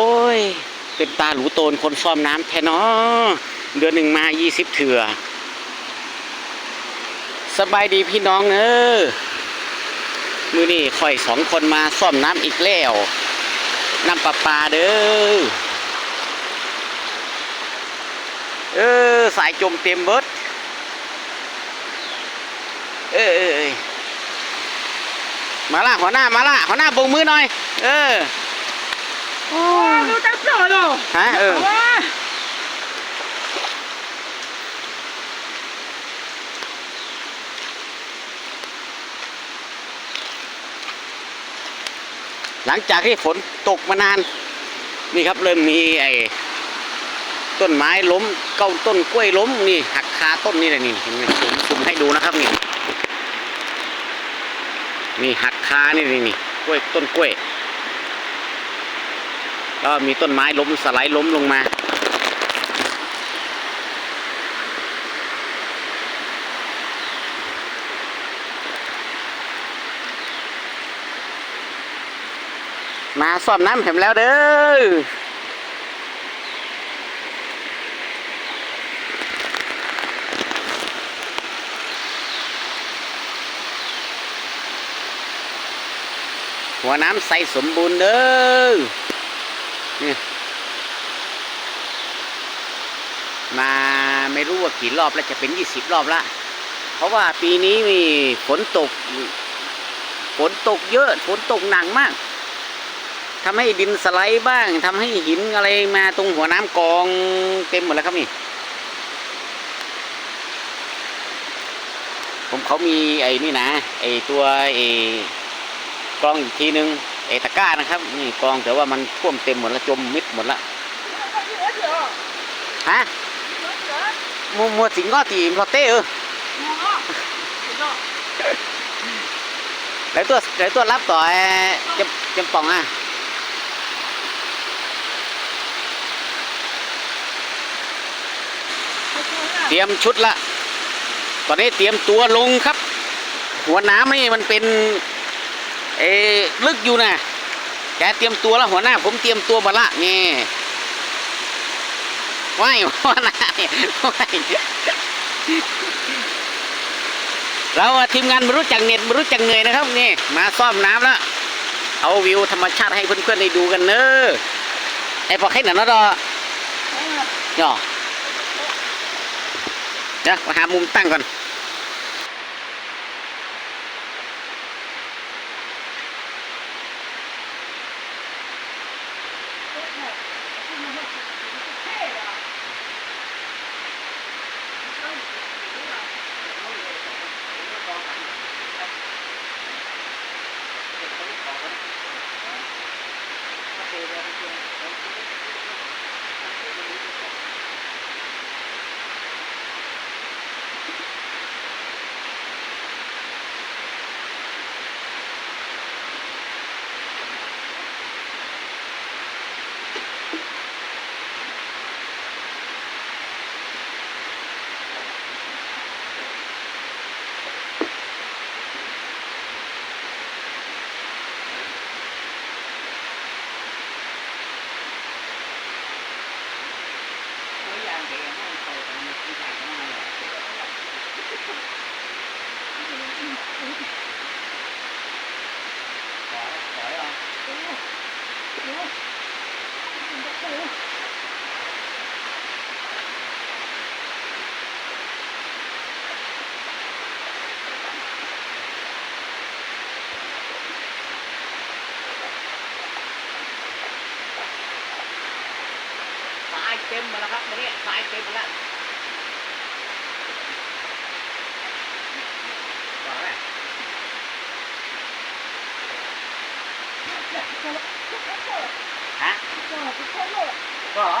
โอ้ย เป็นตาหลูโตนคนซ่อมน้ำแท้นาะเดือนหนึ่งมายี่สิบเถื่อสบายดีพี่น้องเออมือนี่ข่อยสองคนมาซ่อมน้ำอีกแล้วน้ำประปาเด้อเออ สายจมเต็มเบิดเออเออเออมาละหัวหน้ามาละหัวหน้าบงมือหน่อย เออ 와, 이거 딱 좋아 요. 아, 응. 와. 랑จากที่ฝนตกมานาน นี่ครับเริ่มมีไอ้ต้นไม้ล้มเก้าต้นกล้วยล้มนี่หักคาต้นนี่เลยนี่เห็นไหมผมให้ดูนะครับนี่นี่หักคานี่นี่นี่กล้วยต้นกล้วย แล้วมีต้นไม้ล้มสไลด์ล้มลงมามาซ่อมน้ำเห็มแล้วเด้อหัวน้ำใสสมบูรณ์เด้อ นี่มาไม่รู้ว่ากี่รอบแล้วจะเป็นยี่สิบรอบละ เพราะว่าปีนี้มีฝนตก ฝนตกเยอะฝนตกหนักมากทำให้ดินสไลด์บ้างทำให้หินอะไรมาตรงหัวน้ำกองเต็มหมดแล้วครับนี่ผมเขามีไอ้นี่นะไอ้ตัวไอ้กรองอีกทีนึง ไอ้ตะกร้านะครับนี่กรองแต่ว่ามันท่วมเต็มหมดแล้วจมมิดหมดแล้วฮะมัวมัวสิงก็ตีมพอเต้เออไหนตัวไหนตัวรับต่อไอ้จำจำป่องอะเตรียมชุดละ ตอนนี้เตรียมตัวลงครับ หัวน้ำนี่มันเป็น เออลึกอยู่นะแกเตรียมตัวแล้วหัวหน้า ผมเตรียมตัวมาละนี่ว่ายหัวหน้าเนี่ยว่ายเราอะทีมงานไม่รู้จักเหน็ดไม่รู้จักเหนื่อยนะครับนี่มาซ่อมน้ำแล้วเอาวิวธรรมชาติให้เพื่อนๆได้ดูกันเนอะไอ้พอแค่นั้นเนาะดอเนาะเดี๋ยวมาหามุมตั้งก่อน เต็มหมาแล้วครับเนี่ยสายเต็มหมดแล้วต่อไหมฮะก็เหรอฮ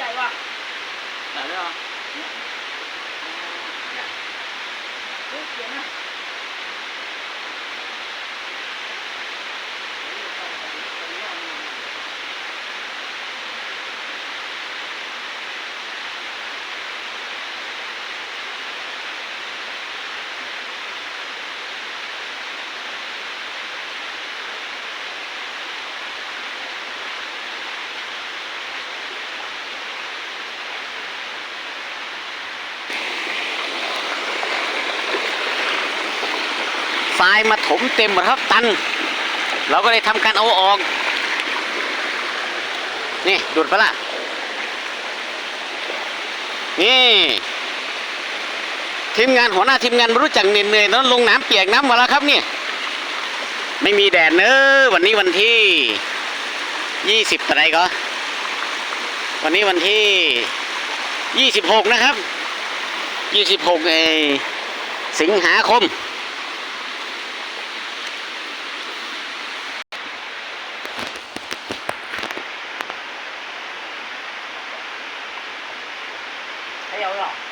ใหญ่ว่ะแต่เนี่ยเสียงอะ ทรายมาถมเต็มหมดครับตัน เราก็เลยทำการเอาออก นี่ดูดไปละนี่ทีมงานหัวหน้าทีมงานไม่รู้จักเหนื่อยๆแล้วลงน้ำเปียกน้ำมาแล้วครับเนี่ยไม่มีแดดเนอะวันนี้วันที่ยี่สิบอะไรก็ วันนี้วันที่ยี่สิบหกนะครับยี่สิบหกเอสิงหาคม 有不？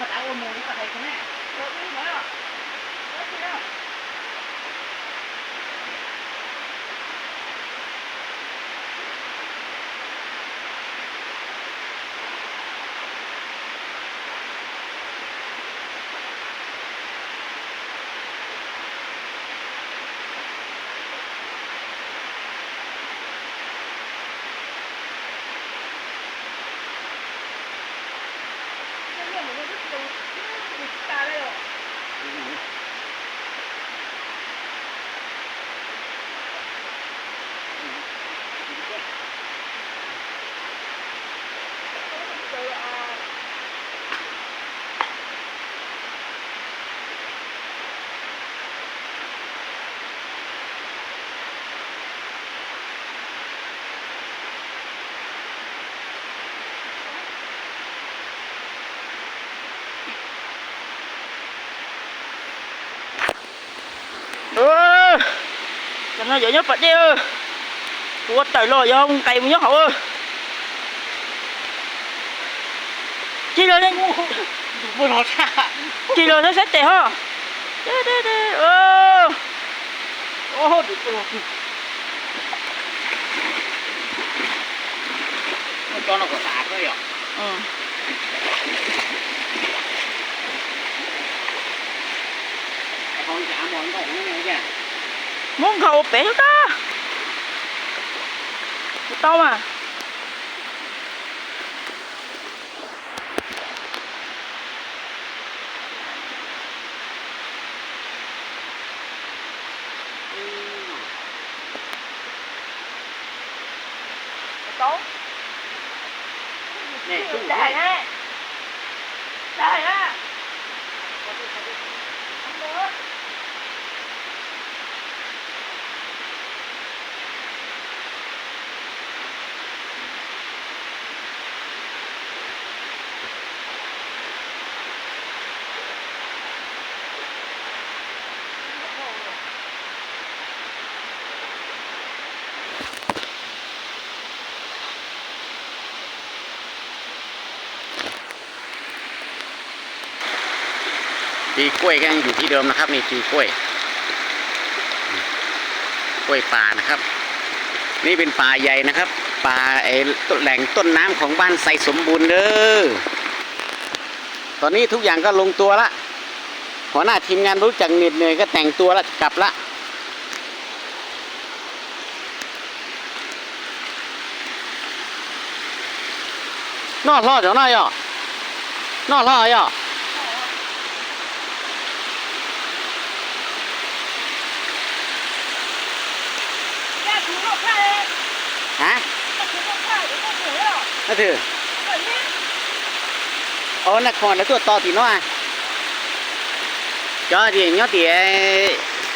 Rồi Rồi nó phải tạo ôm mùi nó thầy không nè. Rồi, cho nó dễ nhất phải đi ơ tôi trời lo do ông cày nhất hậu ơ rồi đấy Bùi lọt ra. chi rồi nó sẽ tệ ha đê đê đê ơ Ô, được rồi. Cho nó có sạc thôi à? ừ Con chả món cổng nó này kìa. 뭔가 어, 빼가 떠와 Này, cũng ปีกล้วยก็ยังอยู่ที่เดิมนะครับนี่ปีกล้วย กล้วยป่านะครับ นี่เป็นป่าใหญ่นะครับป่าไอ้แหล่งต้นน้ำของบ้านไซสมบูรณ์เด้อตอนนี้ทุกอย่างก็ลงตัวละหัวหน้าทีมงานรู้จักเหน็ดเหนื่อยก็แต่งตัวละกลับละนอกล่อเดี๋ยวน้อยอะนอกล่ออะ đấy. ฮะ Ra chú lộ khai để con thử đấy. นั่นถือ Phải đi. ở nè còn là tua to thì nó à cho thì nhớ thì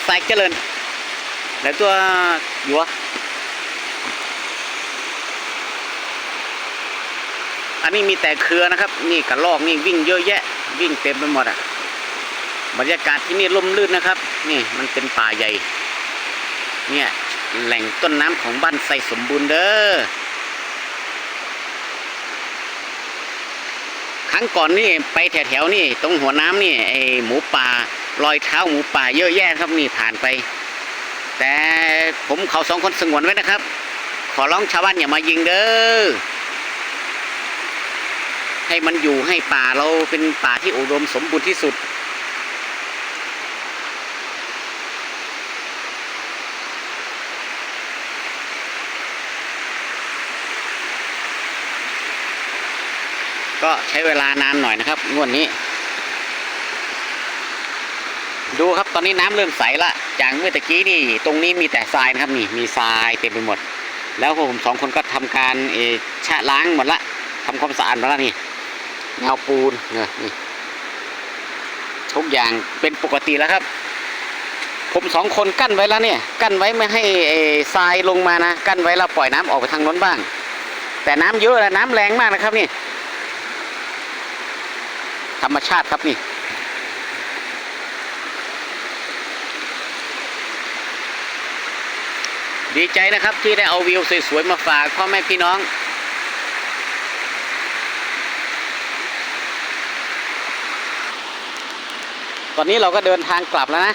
sạch cái lần là tua dúa อันนี้มีแต่เครือนะครับ นี่กระลอกนี่วิ่งเยอะแยะ วิ่งเต็มไปหมดอะบรรยากาศที่นี่ร่มรื่นนะครับ นี่มันเป็นป่าใหญ่ เนี่ยแหล่งต้นน้ำของบ้านไซสมบูรณ์เด้อ ครั้งก่อนนี่ไปแถวๆนี่ตรงหัวน้ำนี่ไอหมูป่ารอยเท้าหมูป่าเยอะแยะครับนี่ผ่านไป แต่ผมเขาสองคนสงวนไว้นะครับ ขอร้องชาวบ้านอย่ามายิงเด้อให้มันอยู่ให้ป่าเราเป็นป่าที่อุดมสมบูรณ์ที่สุด ก็ใช้เวลานานหน่อยนะครับงวดนี้ ดูครับตอนนี้น้ำเริ่มใสละจากเมื่อตะกี้นี่ ตรงนี้มีแต่ทรายนะครับนี่มีทรายเต็มไปหมด แล้วผมสองคนก็ทำการเอชะล้างหมดละทำความสะอาดหมดละนี่แนวปูนเนี่ยนี่ทุกอย่างเป็นปกติแล้วครับ ผมสองคนกั้นไว้แล้วเนี่ย กั้นไว้ไม่ให้เอ่อทรายลงมานะ กั้นไว้แล้วปล่อยน้ำออกไปทางโน้นบ้าง แต่น้ำเยอะนะน้ำแรงมากนะครับนี่ ธรรมชาติครับนี่ดีใจนะครับที่ได้เอาวิวสวยๆมาฝากพ่อแม่พี่น้อง ตอนนี้เราก็เดินทางกลับแล้วนะ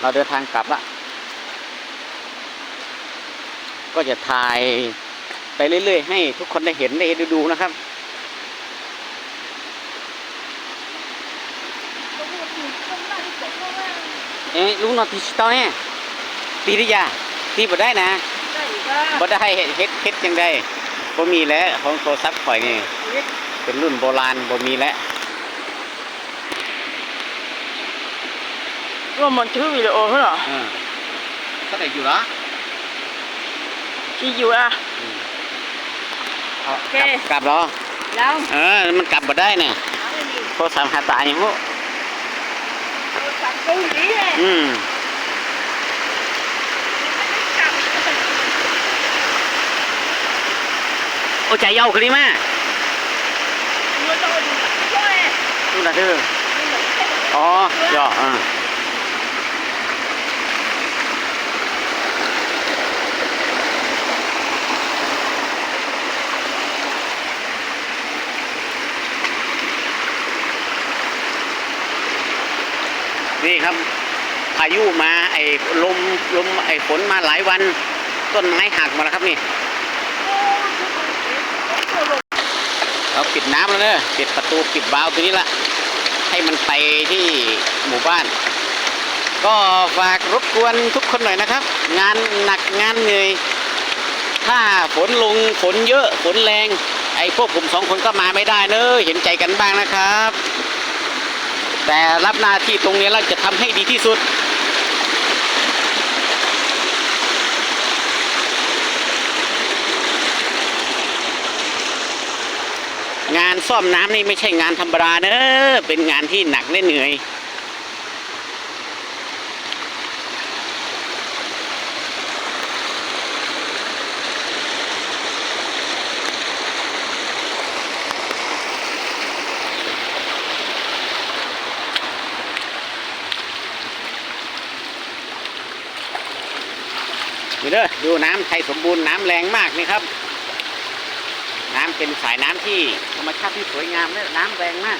เราเดินทางกลับละก็จะถ่ายไปเรื่อยๆ ให้ทุกคนได้เห็นได้ดูๆนะครับ อ๊ะลุงนอนที่ตอนนี้ตีได้ยาตีบ่ได้นะบ่ได้เฮ็ดเฮ็ดเฮ็ดจังได้บ่มีแล้วของโทรศัพท์ข่อยนี่เป็นรุ่นโบราณบ่มีแล้วว่ามันถือวิดีโอเหรอเออก็ได้อยู่เหรอที่อยู่อะเอาโอเคกลับกลับเหรอแล้วเออมันกลับบ่ได้เนี่ยเอาไม่มีโทรศัพท์หาตาอย่างฮู้โท รศัพท์เกาหลีเลยอืมกลับโอ้ใจเย้าขึ้นมามือโตดูด้วยดูนะเด้ออ๋อย่ออ่า นี่ครับพายุมาไอ้ลมลมไอ้ฝนมาหลายวัน ต้นไม้หักมาแล้วครับนี่เราปิดน้ำแล้วเนอะปิดประตูปิดวาล์วตัวนี้ละให้มันไปที่หมู่บ้าน ก็ฝากรบกวนทุกคนหน่อยนะครับ งานหนักงานเหนื่อยถ้าฝนลงฝนเยอะฝนแรง ไอ้พวกผมสองคนก็มาไม่ได้เนอะเห็นใจกันบ้างนะครับ แต่รับหน้าที่ตรงนี้เราจะทำให้ดีที่สุด งานซ่อมน้ำนี่ไม่ใช่งานธรรมดาเนอะเป็นงานที่หนักและเหนื่อย เด้อดูน้ำไทยสมบูรณ์น้ำแรงมากนี่ครับ น้ำเป็นสายน้ำที่ธรรมชาติที่สวยงามเลยน้ำแรงมาก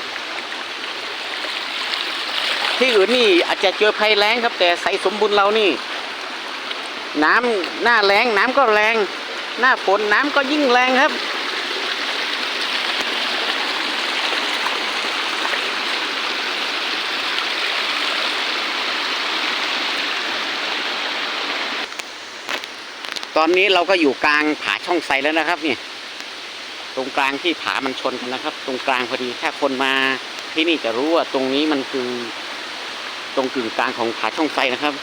ที่อื่นนี่อาจจะเจอภัยแรงครับ แต่ใสสมบูรณ์เรานี่ น้ำหน้าแรงน้ำก็แรง หน้าฝนน้ำก็ยิ่งแรงครับ ตอนนี้เราก็อยู่กลางผาช่องไซแล้วนะครับนี่ตรงกลางที่ผามันชนกันนะครับ ตรงกลางพอดีถ้าคนมาที่นี่จะรู้ว่าตรงนี้มันคือตรงกึ่งกลางของผาช่องไซนะครับ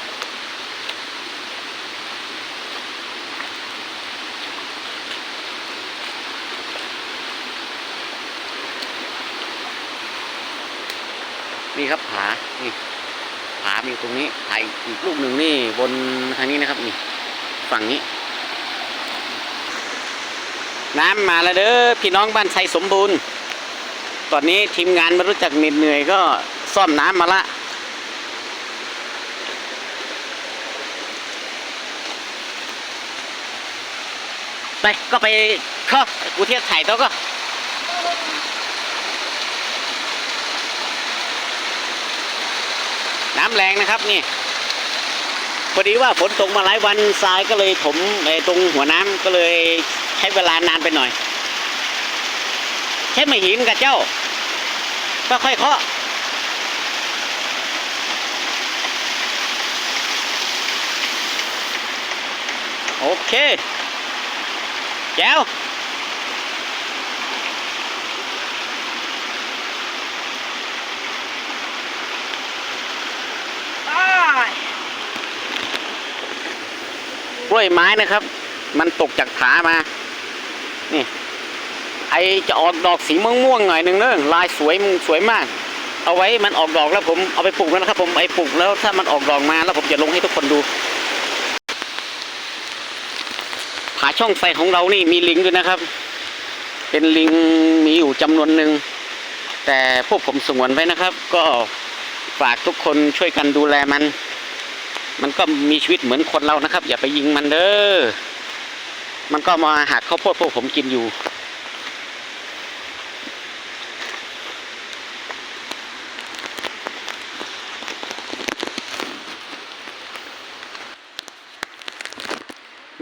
นี่ครับผานี่ผามีตรงนี้ผาอีกลูกหนึ่งนี่บนทางนี้นะครับนี่ฝั่งนี้ น้ำมาแล้วเด้อพี่น้องบ้านไทยสมบูรณ์ ตอนนี้ทีมงานไม่รู้จักเหน็ดเหนื่อยก็ซ่อมน้ำมาละ ไปก็ไปเข้ากูเทียบถ่ายตัวก็น้ำแรงนะครับนี่พอดีว่าฝนตกมาหลายวันทรายก็เลยถมตรงหัวน้ำก็เลย ใช้เวลานานไปหน่อย ใช้ไม่หินกับเจ้าก็ค่อยเคาะโอเคแจ้วตายกล้วยไม้นะครับ มันตกจากผามา นี่ไอจะออกดอกสีม่วงๆหน่อยหนึ่งเนอะลายสวยสวยมาก เอาไว้มันออกดอกแล้วผมเอาไปปลูกแล้วนะครับ ผมไอปลูกแล้วถ้ามันออกดอกมาแล้วผมจะลงให้ทุกคนดูผาช่องไฟของเรานี่มีลิงด้วยนะครับ เป็นลิงมีอยู่จำนวนหนึ่ง แต่พวกผมสงวนไว้นะครับ ก็ฝากทุกคนช่วยกันดูแลมัน มันก็มีชีวิตเหมือนคนเรานะครับ อย่าไปยิงมันเด้อ มันก็มาหักข้าวโพดพวกผมกินอยู่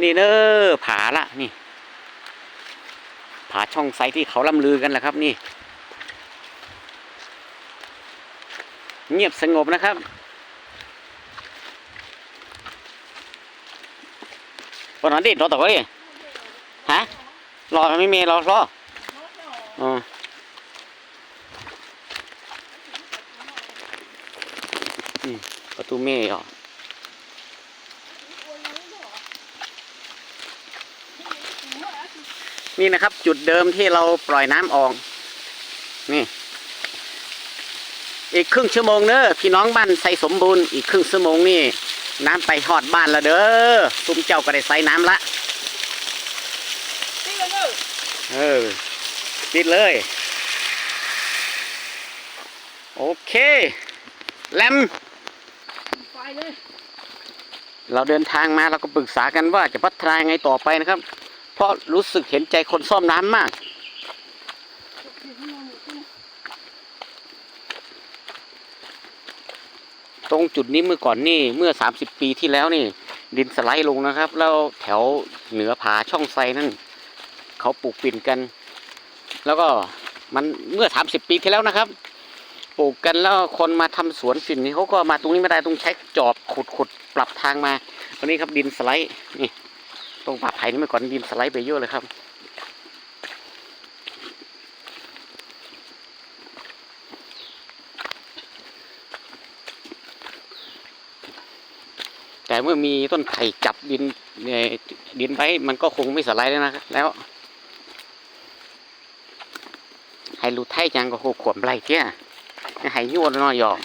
นี่เด้อผาละนี่ ผาช่องไซที่เขาล่ำลือกันแหละครับนี่ เงียบสงบนะครับวันนั้นดิรอต่อไป รอไม่มีรอรออ๋ออืมประตูเมย์อะนี่นะครับ จุดเดิมที่เราปล่อยน้ำออก นี่ อีกครึ่งชั่วโมงเนอะพี่น้องบ้านใส่สมบูรณ์อีกครึ่งชั่วโมงนี่ น้ำไปหอดบ้านล้วเด้อซุ่มเจ้าก็ได้ใส่น้ำละ เออปิดเลย โอเค แลมไปเลยเราเดินทางมาเราก็ปรึกษากันว่าจะพัฒนายังไงต่อไปนะครับ เพราะรู้สึกเห็นใจคนซ่อมน้ำมาก ตรงจุดนี้เมื่อก่อนนี่เมื่อ 30 ปีที่แล้วนี่ ดินสไลด์ลงนะครับ แล้วแถวเหนือผาช่องไซนั่น เขาปลูกปิ่นกัน แล้วก็มันเมื่อ30ปีที่แล้วนะครับ ปลูกกันแล้วคนมาทำสวนฝิ่นนี่เขาก็มาตรงนี้ไม่ได้ต้องใช้จอบขุดขุดปรับทางมาวันนี้ครับดินสไลด์นี่ตรงป่าไผ่นี่เมื่อก่อนดินสไลด์ไปเยอะเลยครับแต่เมื่อมีต้นไผ่จับดินเนี่ยดินไว้มันก็คงไม่สไลด์แล้วนะแล้ว ให้รู้ไทยจังก็โหขวมไรเที่ยให้ยั่วน้อยหยอก